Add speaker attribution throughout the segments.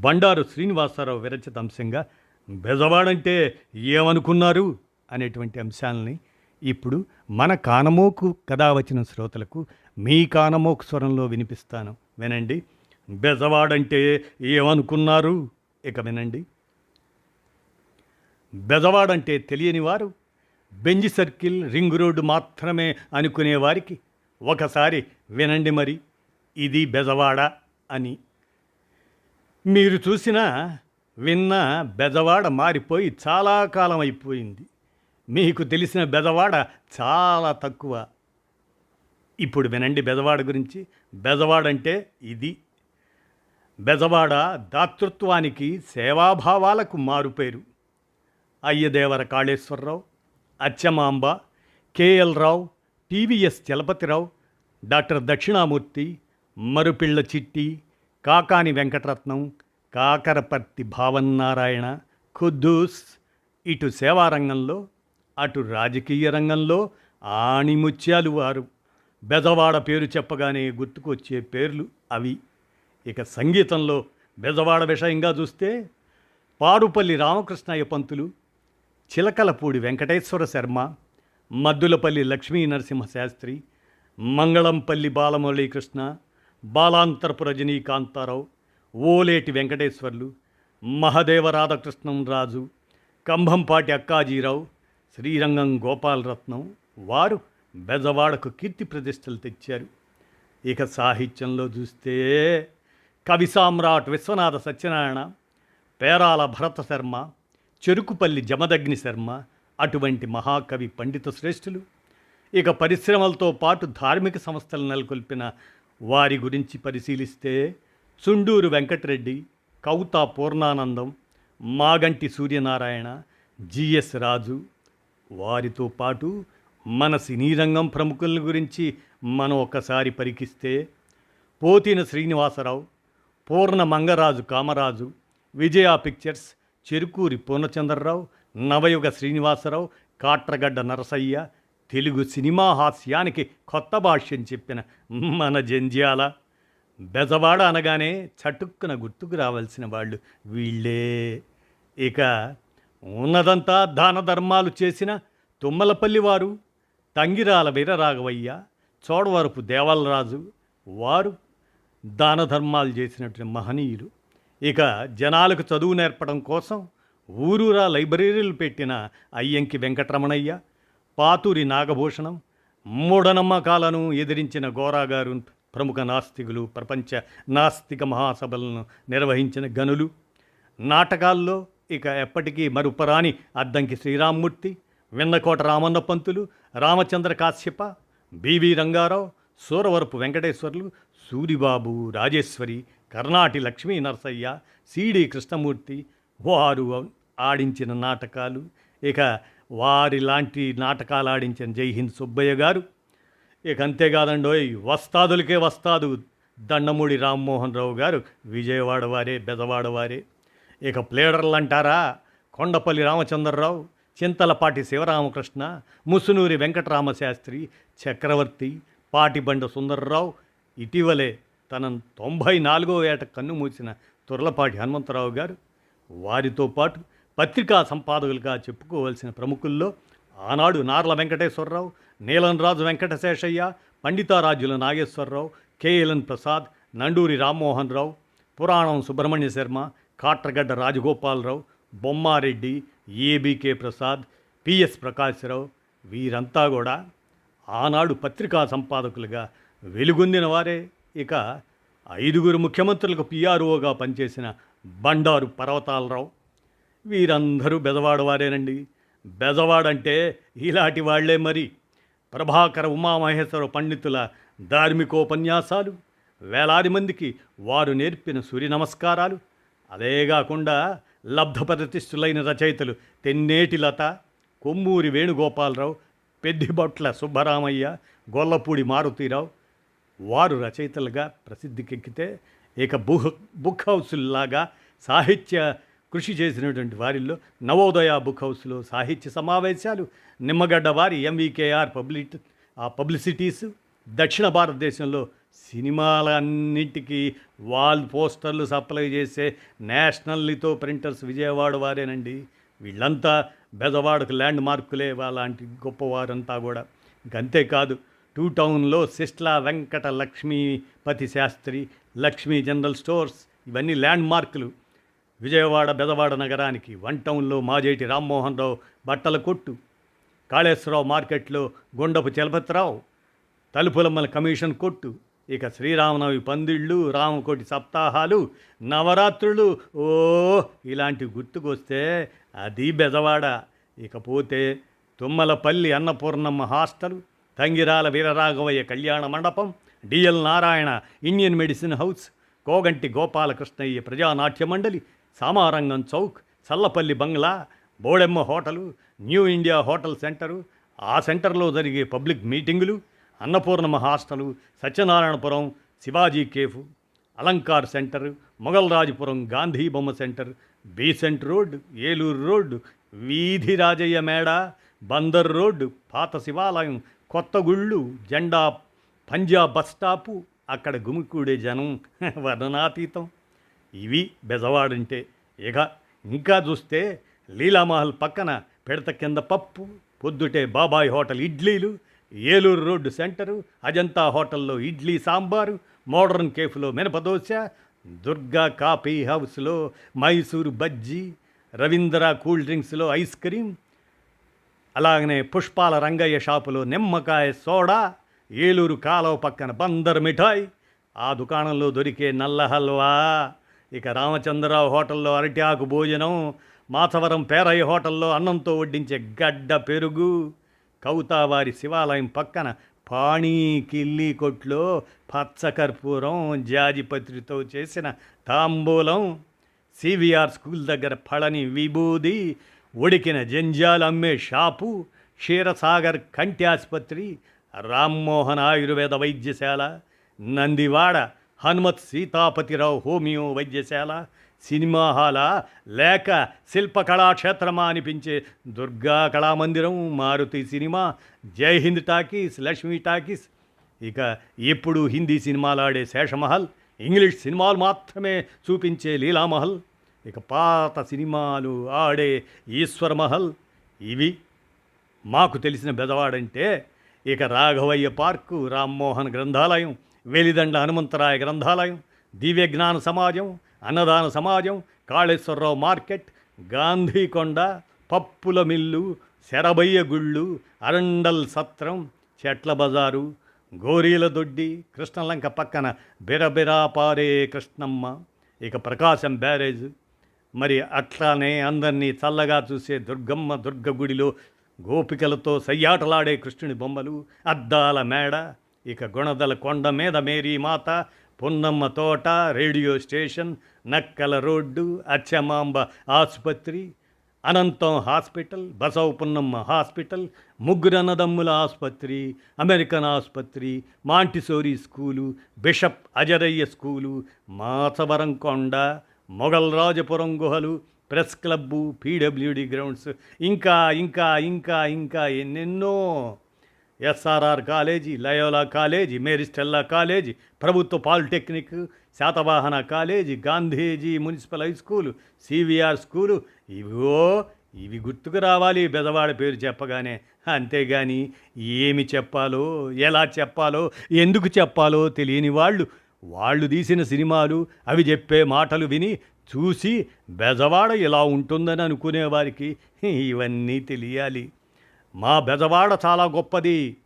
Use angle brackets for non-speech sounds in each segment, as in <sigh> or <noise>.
Speaker 1: బండారు శ్రీనివాసరావు విరచిత అంశంగా బెజవాడంటే ఏమనుకున్నారు? అనేటువంటి అంశాలని ఇప్పుడు మన కానమోకు కథ వచ్చిన శ్రోతలకు మీ కానమోకు స్వరంలో వినిపిస్తాను. వినండి. బెజవాడంటే ఏమనుకున్నారు? ఇక వినండి. బెజవాడంటే తెలియని వారు బెంజ్ సర్కిల్ రింగ్ రోడ్డు మాత్రమే అనుకునేవారికి ఒకసారి వినండి మరి. ఇది బెజవాడ అని మీరు చూసిన విన్న బెదవాడ మారిపోయి చాలా కాలం అయిపోయింది. మీకు తెలిసిన బెదవాడ చాలా తక్కువ. ఇప్పుడు వినండి బెదవాడ గురించి. బెదవాడంటే ఇది. బెదవాడ దాతృత్వానికి సేవాభావాలకు మారుపేరు. Ayyadevara Kaleswara Rao Achamamba KL Rao TVS Chalapathi Rao doctor Dakshinamurthy Marupilla Chitti Kakani Venkataratnam Kakaraparthi Bhavannarayana Quddus ఇటు సేవారంగంలో అటు రాజకీయ రంగంలో ఆణిముత్యాలు వారు. బెజవాడ పేరు చెప్పగానే గుర్తుకొచ్చే పేర్లు అవి. ఇక సంగీతంలో బెజవాడ విషయంగా చూస్తే పారుపల్లి రామకృష్ణయ్య పంతులు చిలకలపూడి వెంకటేశ్వర శర్మ మద్దులపల్లి లక్ష్మీ నరసింహ శాస్త్రి మంగళంపల్లి బాలమురళీకృష్ణ బాలాంతరపు రజనీకాంతారావు ఓలేటి వెంకటేశ్వర్లు మహదేవ రాధాకృష్ణం రాజు కంభంపాటి అక్కాజీరావు శ్రీరంగం గోపాలరత్నం వారు బెజవాడకు కీర్తి ప్రతిష్టలు తెచ్చారు. ఇక సాహిత్యంలో చూస్తే కవి సామ్రాట్ విశ్వనాథ సత్యనారాయణ పేరాల భరత శర్మ చెరుకుపల్లి జమదగ్ని శర్మ అటువంటి మహాకవి పండిత శ్రేష్ఠులు. ఇక పరిశ్రమలతో పాటు ధార్మిక సంస్థలు నెలకొల్పిన వారి గురించి పరిశీలిస్తే చుండూరు వెంకటరెడ్డి కౌతా పూర్ణానందం మాగంటి సూర్యనారాయణ జిఎస్ రాజు. వారితో పాటు మన సినీ రంగం ప్రముఖుల గురించి మనం ఒకసారి పరికిస్తే పోతిన శ్రీనివాసరావు పూర్ణ మంగరాజు కామరాజు విజయ పిక్చర్స్ చెరుకూరి పూర్ణచంద్రరావు నవయుగ శ్రీనివాసరావు కాట్రగడ్డ నరసయ్య తెలుగు సినిమా హాస్యానికి కొత్త భాష్యం చెప్పిన మన జంధ్యాల. బెజవాడ అనగానే చటుక్కున గుర్తుకు రావాల్సిన వాళ్ళు వీళ్ళే. ఇక ఉన్నదంతా దాన ధర్మాలు చేసిన తుమ్మలపల్లి వారు తంగిరాల వీరరాఘవయ్య చోడవరపు దేవాలరాజు వారు దాన ధర్మాలు చేసినటువంటి మహనీయులు. ఇక జనాలకు చదువు నేర్పడం కోసం ఊరూరా లైబ్రరీలు పెట్టిన అయ్యంకి వెంకటరమణయ్య పాతూరి నాగభూషణం మూఢనమ్మకాలను ఎదిరించిన గోరాగారు ప్రముఖ నాస్తికులు ప్రపంచ నాస్తిక మహాసభలను నిర్వహించిన గనులు. నాటకాల్లో ఇక ఎప్పటికీ మరుపరాని Addanki Sriramamurthy Vennakota Ramanna Pantulu Ramachandra Kashyapa B V Rangarao Suravarapu Venkateswarlu Suribabu Rajeswari Karnati Lakshmi Narasayya C D Krishnamurthy వారు ఆడించిన నాటకాలు. ఇక వారిలాంటి నాటకాలు ఆడించిన జైహింద్ సుబ్బయ్య గారు ఇక అంతేకాదండోయ్ వస్తాదులకే వస్తాదు దండమూడి రామ్మోహన్ రావు గారు విజయవాడ వారే బెదవాడ వారే. ఇక ప్లేడర్లు అంటారా? కొండపల్లి రామచంద్రరావు చింతలపాటి శివరామకృష్ణ ముసునూరి వెంకటరామశాస్త్రి చక్రవర్తి పాటిబండ సుందర్రావు ఇటీవలే తన తొంభై నాలుగో ఏట కన్ను మూసిన తుర్లపాటి హనుమంతరావు గారు వారితో పాటు పత్రికా సంపాదకులుగా చెప్పుకోవలసిన ప్రముఖుల్లో ఆనాడు Narla Venkateswararao Neelamraju Venkataseshaiah Panditarajula Nageswararao KLN Prasad Nanduri Rammohan Rao Puranam Subrahmanya Sarma Katragadda Rajagopalarao Bommareddy ABK Prasad PS Prakashrao వీరంతా కూడా ఆనాడు పత్రికా సంపాదకులుగా వెలుగొందిన వారే. ఇక ఐదుగురు ముఖ్యమంత్రులకు పిఆర్ఓగా పనిచేసిన బండారు పర్వతాలరావు వీరందరూ బెదవాడవారేనండి బెదవాడంటే ఇలాంటి వాళ్ళే మరి. ప్రభాకర ఉమామహేశ్వర పండితుల ధార్మికోపన్యాసాలు వేలాది మందికి వారు నేర్పిన సూర్య నమస్కారాలు అదే కాకుండా లబ్ధప్రతిష్ఠులైన రచయితలు తెన్నేటి లత కొమ్మూరి వేణుగోపాలరావు పెద్దిబొట్ల సుబ్బరామయ్య గొల్లపూడి మారుతీరావు వారు రచయితలుగా ప్రసిద్ధికెక్కితే ఇక బుహ్ బుక్ హౌసుల్లాగా సాహిత్య కృషి చేసినటువంటి వారిల్లో నవోదయ బుక్ హౌస్లో సాహిత్య సమావేశాలు నిమ్మగడ్డ వారి ఎంవికేఆర్ పబ్లి ఆ పబ్లిసిటీస్ దక్షిణ భారతదేశంలో సినిమాలన్నింటికి వాల్ పోస్టర్లు సప్లై చేసే నేషనల్లీతో ప్రింటర్స్ విజయవాడ వారేనండి. వీళ్ళంతా బెదవాడకు ల్యాండ్ మార్కులే వాళ్ళంటి గొప్పవారంతా కూడా. ఇంకంతేకాదు టూ టౌన్లో సిస్లా వెంకట లక్ష్మీపతి శాస్త్రి లక్ష్మీ జనరల్ స్టోర్స్ ఇవన్నీ ల్యాండ్ మార్కులు విజయవాడ బెదవాడ నగరానికి వన్ టౌన్లో మాజేటి రామ్మోహన్ రావు బట్టల కొట్టు. కాళేశ్వరరావు మార్కెట్లో గుండపు చలపతిరావు తలుపులమ్మల కమిషన్ కొట్టు. ఇక శ్రీరామనవి పందిళ్ళు రామకోటి సప్తాహాలు నవరాత్రులు ఓ ఇలాంటి గుర్తుకొస్తే అది బెజవాడ ఇకపోతే Tummalapalli Annapurnamma hostel Tangirala Veeraraghavayya Kalyana Mandapam D L Narayana Indian medicine house Koganti Gopalakrishnayya Prajanatya Mandali Samarangam Chowk Challapalli Bangla Bodemma hotel new India hotel centre ఆ సెంటర్లో జరిగే పబ్లిక్ మీటింగులు Annapurnama hostel Satyanarayanapuram Shivaji cafe Alankar centre Mogalrajapuram Gandhi బొమ్మ centre Besant road Eluru road వీధి రాజయ్య మేడ Bandar road పాత శివాలయం కొత్త గుళ్ళు జెండా పంజాబ్ బస్ స్టాపు అక్కడ గుమికూడే జనం <laughs> వర్ణనాతీతం. ఇవి బెజవాడంటే. ఇక ఇంకా చూస్తే లీలామహల్ పక్కన పెడత కింద పప్పు పొద్దుటే బాబాయ్ హోటల్ ఇడ్లీలు ఏలూరు రోడ్డు సెంటరు అజంతా హోటల్లో ఇడ్లీ సాంబారు మోడర్న్ కేఫ్లో మినపదోశ దుర్గా కాఫీ హౌస్లో మైసూరు బజ్జీ రవీంద్ర కూల్ డ్రింక్స్లో ఐస్ క్రీమ్ అలాగనే పుష్పాల రంగయ్య షాపులో నిమ్మకాయ సోడా ఏలూరు కాలువ పక్కన బందర్ మిఠాయి ఆ దుకాణంలో దొరికే నల్ల హల్వా. ఇక రామచంద్రరావు హోటల్లో అరటి ఆకు భోజనం మాచవరం పేరయ్య హోటల్లో అన్నంతో వడ్డించే గడ్డ పెరుగు కౌతావారి శివాలయం పక్కన పాణి కిల్లి కొట్లో పచ్చకర్పూరం జాజిపత్రితో చేసిన తాంబూలం సివిఆర్ స్కూల్ దగ్గర పళని విభూది ఉడికిన జంజాలు అమ్మే షాపు క్షీరసాగర్ కంటి ఆసుపత్రి రామ్మోహన్ ఆయుర్వేద వైద్యశాల నందివాడ హనుమత్ సీతాపతిరావు హోమియో వైద్యశాల సినిమా హాల లేక శిల్పకళాక్షేత్రమా అనిపించే దుర్గా కళామందిరం మారుతి సినిమా జై హింద్ టాకీస్ లక్ష్మీ టాకీస్. ఇక ఎప్పుడు హిందీ సినిమాలు ఆడే శేషమహల్ ఇంగ్లీష్ సినిమాలు మాత్రమే చూపించే లీలామహల్. ఇక పాత సినిమాలు ఆడే ఈశ్వర్ మహల్ ఇవి మాకు తెలిసిన బెదవాడంటే ఇక రాఘవయ్య పార్కు రామ్మోహన్ గ్రంథాలయం వెలిదండ హనుమంతరాయ గ్రంథాలయం దివ్య జ్ఞాన సమాజం అన్నదాన సమాజం కాళేశ్వరరావు మార్కెట్ గాంధీకొండ పప్పుల మిల్లు శరబయ్య గుళ్ళు అరండల్ సత్రం చెట్ల బజారు గోరీల దొడ్డి కృష్ణలంక పక్కన బిరబిరా పారే కృష్ణమ్మ ఇక ప్రకాశం బ్యారేజ్. మరి అట్లానే అందరినీ చల్లగా చూసే దుర్గమ్మ దుర్గ గుడిలో గోపికలతో సయ్యాటలాడే కృష్ణుని బొమ్మలు అద్దాల మేడ ఇక గుణదల కొండ మీద Mary Mata Punnamma Thota radio station Nakkala road Achchamamba ఆసుపత్రి అనంతం హాస్పిటల్ బసవ పున్నమ్మ హాస్పిటల్ ముగ్గురు అన్నదమ్ముల ఆసుపత్రి అమెరికన్ ఆసుపత్రి Montessori school bishop Azariah school Machavaram కొండ మొఘల్ రాజపురం గుహలు ప్రెస్ క్లబ్బు పీడబ్ల్యూడి గ్రౌండ్స్ ఇంకా ఇంకా ఇంకా ఇంకా ఎన్నెన్నో SRR college Loyola college Maris Stella college ప్రభుత్వ polytechnic Satavahana college Gandhiji municipal high school CVR school ఇవో ఇవి గుర్తుకు రావాలి బెదవాడ పేరు చెప్పగానే. అంతేగాని ఏమి చెప్పాలో ఎలా చెప్పాలో ఎందుకు చెప్పాలో తెలియని వాళ్ళు వాళ్ళు తీసిన సినిమాలు అవి చెప్పే మాటలు విని చూసి బెజవాడ ఇలా ఉంటుందని అనుకునేవారికి ఇవన్నీ తెలియాలి. మా బెజవాడ చాలా గొప్పది.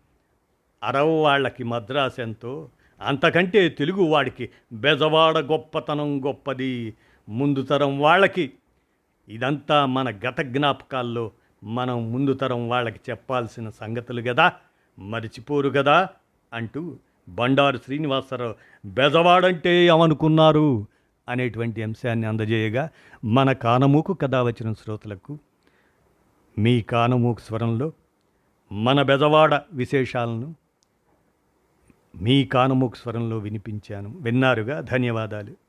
Speaker 1: అరవ వాళ్ళకి మద్రాసు ఎంతో అంతకంటే తెలుగు వాడికి బెజవాడ గొప్పతనం గొప్పది. ముందు తరం వాళ్ళకి ఇదంతా మన గత జ్ఞాపకాల్లో మనం ముందు తరం వాళ్ళకి చెప్పాల్సిన సంగతులు కదా మరిచిపోరు కదా అంటూ బండారు శ్రీనివాసరావు బెజవాడంటే ఏమనుకున్నారు అనేటువంటి అంశాన్ని అందజేయగా మన కానమూకు కథ వచ్చిన శ్రోతలకు మీ కానమూకు స్వరంలో మన బెదవాడ విశేషాలను మీ కానమూకు స్వరంలో వినిపించాను. విన్నారుగా? ధన్యవాదాలు.